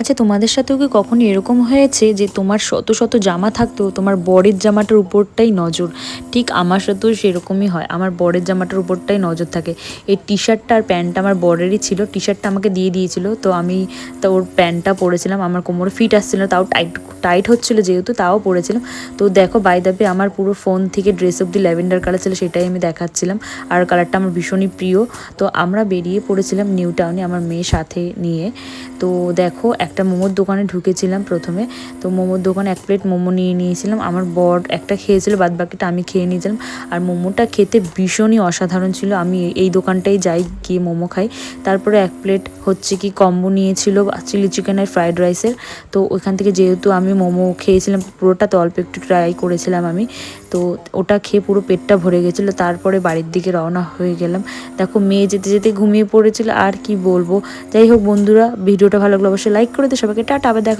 আচ্ছা তোমাদের সাথেও কি কখনো এরকম হয়েছে যে তোমার শত শত জামা থাকতেও তোমার বরের জামাটার উপরটাই নজর? ঠিক আমার সাথেও সেরকমই হয়। আমার বরের জামাটার উপরটাই নজর থাকে। এই টি শার্টটা আর প্যান্টটা আমার বরেরই ছিল। টি শার্টটা আমাকে দিয়ে দিয়েছিল। তো আমি তো ওর প্যান্টটা পরেছিলাম। আমার কোমরে ফিট আসছিল তাও টাইট টাইট হচ্ছিল যেহেতু, তাও পরেছিলাম। তো দেখো বাই দাপে আমার পুরো ফোন থেকে dress of the lavender colour ছিল, সেটাই আমি দেখাচ্ছিলাম। আর কালারটা আমার ভীষণই প্রিয়। তো আমরা বেরিয়ে পড়েছিলাম নিউ টাউনে আমার মেয়ের সাথে নিয়ে। তো দেখো, একটা মোমোর দোকানে ঢুকেছিলাম প্রথমে। তো মোমোর দোকানে এক প্লেট মোমো নিয়ে নিয়েছিলাম। আমার বর একটা খেয়েছিল, বাদ বাকিটা আমি খেয়ে নিয়েছিলাম। আর মোমোটা খেতে ভীষণই অসাধারণ ছিল। আমি এই দোকানটাই যাই, গিয়ে মোমো খাই। তারপরে এক প্লেট হচ্ছে কি কম্বো নিয়েছিল চিলি চিকেন আর ফ্রাইড রাইসের তো ওইখান থেকে যেহেতু আমি মোমো খেয়েছিলাম পুরোটা তো অল্প একটু ট্রাই করেছিলাম আমি। তো ওটা খেয়ে পুরো পেটটা ভরে গেছিল, তারপরে বাড়ির দিকে রওনা হয়ে গেলাম। দেখো মেয়ে যেতে যেতে ঘুমিয়ে পড়েছিল, আর কি বলব? যাই হোক বন্ধুরা, ভিডিওটা ভালো লাগল অবশ্যই লাইক করে দিও, সবাইকে টাটা, আবার দেখা